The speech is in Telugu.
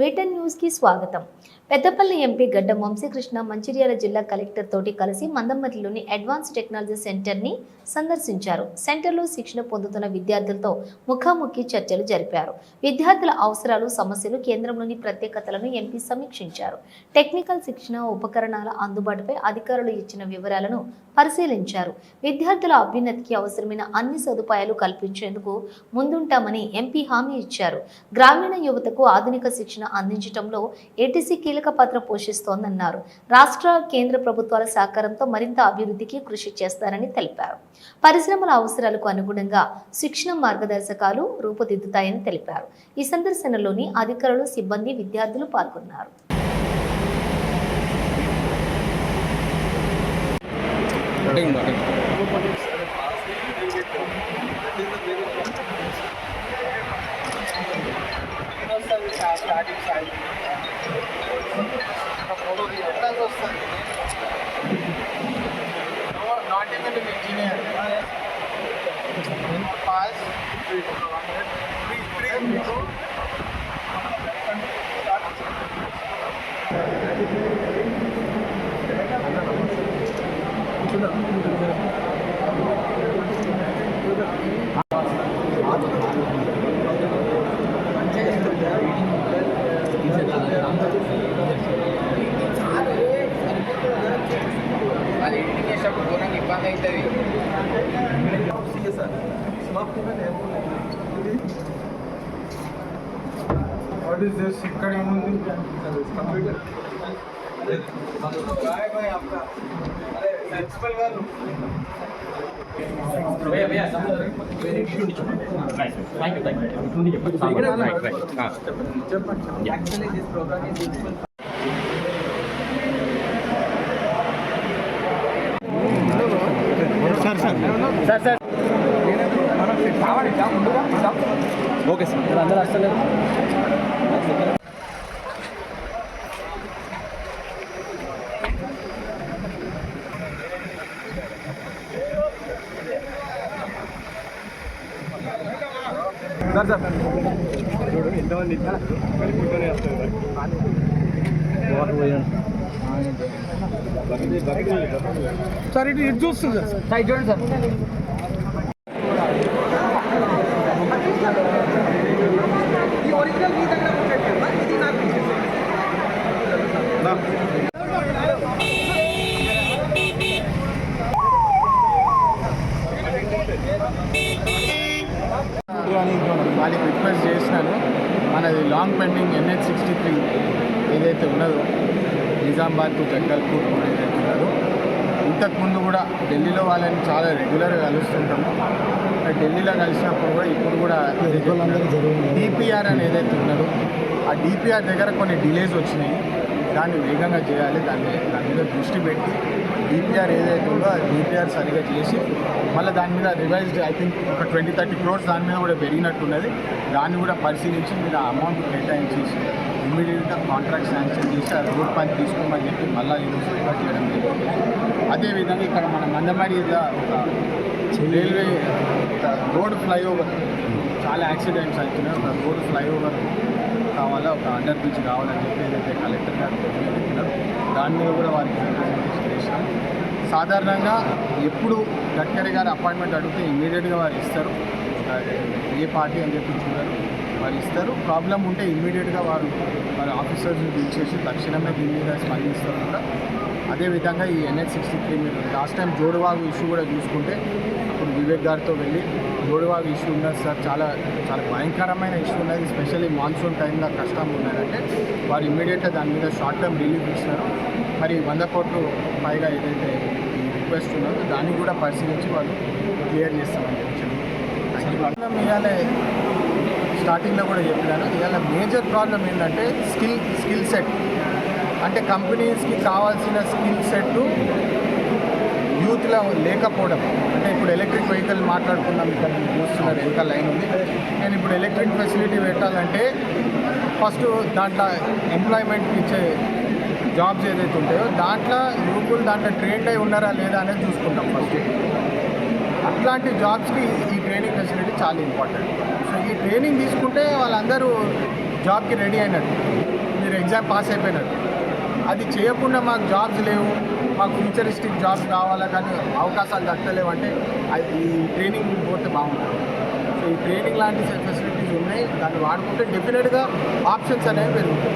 వేటన్ న్యూస్కి స్వాగతం. పెద్దపల్లి ఎంపీ గడ్డ వంశీకృష్ణ మంచిర్యాల జిల్లా కలెక్టర్ తోటి కలిసి మందమర్రిలోని అడ్వాన్స్ టెక్నాలజీ సెంటర్ని సందర్శించారు. సెంటర్లో శిక్షణ పొందుతున్న విద్యార్థులతో ముఖాముఖి చర్చలు జరిపారు. విద్యార్థుల అవసరాలు సమస్యలు కేంద్రంలోని ప్రత్యేకతలను ఎంపీ సమీక్షించారు. టెక్నికల్ శిక్షణ ఉపకరణాల అందుబాటుపై అధికారులు ఇచ్చిన వివరాలను పరిశీలించారు. విద్యార్థుల అభ్యున్నతికి అవసరమైన అన్ని సదుపాయాలు కల్పించేందుకు ముందుంటామని ఎంపీ హామీ ఇచ్చారు. గ్రామీణ యువతకు ఆధునిక శిక్షణ అందించడంలో ఏటీసీ కీలక పాత్ర పోషిస్తోందన్నారు. రాష్ట్ర కేంద్ర ప్రభుత్వాల సహకారంతో మరింత అభివృద్ధికి కృషి చేస్తారని తెలిపారు. పరిశ్రమల అవసరాలకు అనుగుణంగా శిక్షణ మార్గదర్శకాలు రూపుదిద్దుతాయని తెలిపారు. ఈ సందర్శనలోని అధికారులు సిబ్బంది విద్యార్థులు పాల్గొన్నారు. Attend attend not even an engineer. Pass. అది ఎడిటింగ్ చేసేటప్పుడు ఘోరంగా ఇబ్బంది అవుతుంది What is this? ఇక్కడ ఏముంది computer actually this program is useful sir sir sir sir okay sir. అందరూ వస్తలేదు సార్ సార్. ఎంతమంది వెళ్ళిపోతూనే వస్తారు సార్. ఇటు ఇటు చూస్తుంది సార్. చూడండి సార్ కానీ మనది long pending NH sixty three ఏదైతే ఉన్నదో నిజామాబాద్ టు జగ్గల్పూర్ ఏదైతే ఉన్నదో ఇంతకుముందు కూడా ఢిల్లీలో వాళ్ళని చాలా రెగ్యులర్గా కలుస్తుంటాము. ఢిల్లీలో కలిసినప్పుడు కూడా ఇప్పుడు కూడా డిపిఆర్ అని ఏదైతే ఉన్నదో ఆ డిపిఆర్ దగ్గర కొన్ని డిలేస్ వచ్చినాయి. దాన్ని వేగంగా చేయాలి. దాన్ని దాని మీద దృష్టి పెట్టి డిపిఆర్ ఏదైతే ఉందో అది డిపిఆర్ సరిగా చేసి మళ్ళీ దాని మీద రివైజ్డ్ ఐ థింక్ ఒక ట్వంటీ థర్టీ క్రోర్స్ దాని మీద కూడా పెరిగినట్టున్నది. దాన్ని కూడా పరిశీలించి మీరు ఆ అమౌంట్ కేటాయించేసి ఇమ్మీడియట్గా కాంట్రాక్ట్ శాంక్షన్ చేసి ఆ రోడ్ పని తీసుకోమని చెప్పి మళ్ళీ ఈరోజు రికార్డ్ చేయడం జరిగింది. అదేవిధంగా ఇక్కడ మన మందమరి ఒక రైల్వే రోడ్ ఫ్లైఓవర్ చాలా యాక్సిడెంట్స్ అవుతున్నాయి ఒక రోడ్ ఫ్లైఓవర్ కావాలా ఒక అండర్ బ్రిడ్జ్ కావాలని చెప్పి ఏదైతే కలెక్టర్ గారు చెప్పినారో దాని మీద కూడా వారికి రిప్రజెంటేషన్ చేసినాం. సాధారణంగా ఎప్పుడు గడ్కరీ గారు అపాయింట్మెంట్ అడిగితే ఇమీడియట్గా వారు ఇస్తారు. ఏ పార్టీ అని చెప్పి చూడరు. వారు ఇస్తారు ప్రాబ్లం ఉంటే ఇమ్మీడియట్గా వారు వారి ఆఫీసర్స్ని పిలిచేసి తక్షణమే దీని మీద స్పందిస్తారు కూడా. అదేవిధంగా ఈ ఎన్హెచ్ సిక్స్టీ త్రీ మీరు లాస్ట్ టైం జోడువాగు ఇష్యూ కూడా చూసుకుంటే అప్పుడు వివేక్ గారితో వెళ్ళి జోడువాగు ఇష్యూ ఉన్నది సార్ చాలా చాలా భయంకరమైన ఇష్యూ ఉన్నది. స్పెషల్లీ మాన్సూన్ టైంలో కష్టం ఉన్నదంటే వారు ఇమ్మీడియట్గా దాని మీద షార్ట్ టర్మ్ రిలీఫ్ ఇచ్చినారు మరి వంద కోట్లు పైగా ఏదైతే రిక్వెస్ట్ ఉన్నదో దాన్ని కూడా పరిశీలించి వాళ్ళు క్లియర్ చేస్తామని చెప్పి ఇవాళ స్టార్టింగ్లో కూడా చెప్పినాను. ఇవాళ మేజర్ ప్రాబ్లం ఏంటంటే స్కిల్ స్కిల్ సెట్. అంటే కంపెనీస్కి కావాల్సిన స్కిల్ సెట్ యూత్లో లేకపోవడం. అంటే ఇప్పుడు ఎలక్ట్రిక్ వెహికల్ మాట్లాడుకున్నాం ఇక్కడ చూస్తున్నారు ఎంత లైన్ ఉంది. నేను ఇప్పుడు ఎలక్ట్రిక్ ఫెసిలిటీ పెట్టాలంటే ఫస్ట్ దాంట్లో ఎంప్లాయ్మెంట్ ఇచ్చే జాబ్స్ ఏదైతే ఉంటాయో దాంట్లో యువకులు దాంట్లో ట్రైన్ అయి ఉన్నారా లేదా అనేది చూసుకుంటాం ఫస్ట్. అట్లాంటి జాబ్స్కి ఈ ట్రైనింగ్ ఫెసిలిటీ చాలా ఇంపార్టెంట్ సో ఈ ట్రైనింగ్ తీసుకుంటే వాళ్ళందరూ జాబ్కి రెడీ అయినట్టు. మీరు ఎగ్జామ్ పాస్ అయిపోయినట్టు. అది చేయకుండా మాకు జాబ్స్ లేవు. మాకు ఫ్యూచరిస్టిక్ జాబ్స్ కావాలా కానీ అవకాశాలు దక్కలేవు అంటే అది ఈ ట్రైనింగ్ పోతే బాగుంటుంది. సో ఈ ట్రైనింగ్ లాంటి ఫెసిలిటీస్ ఉన్నాయి. దాన్ని వాడుకుంటే డెఫినెట్గా ఆప్షన్స్ అనేవి పెరుగుతాయి.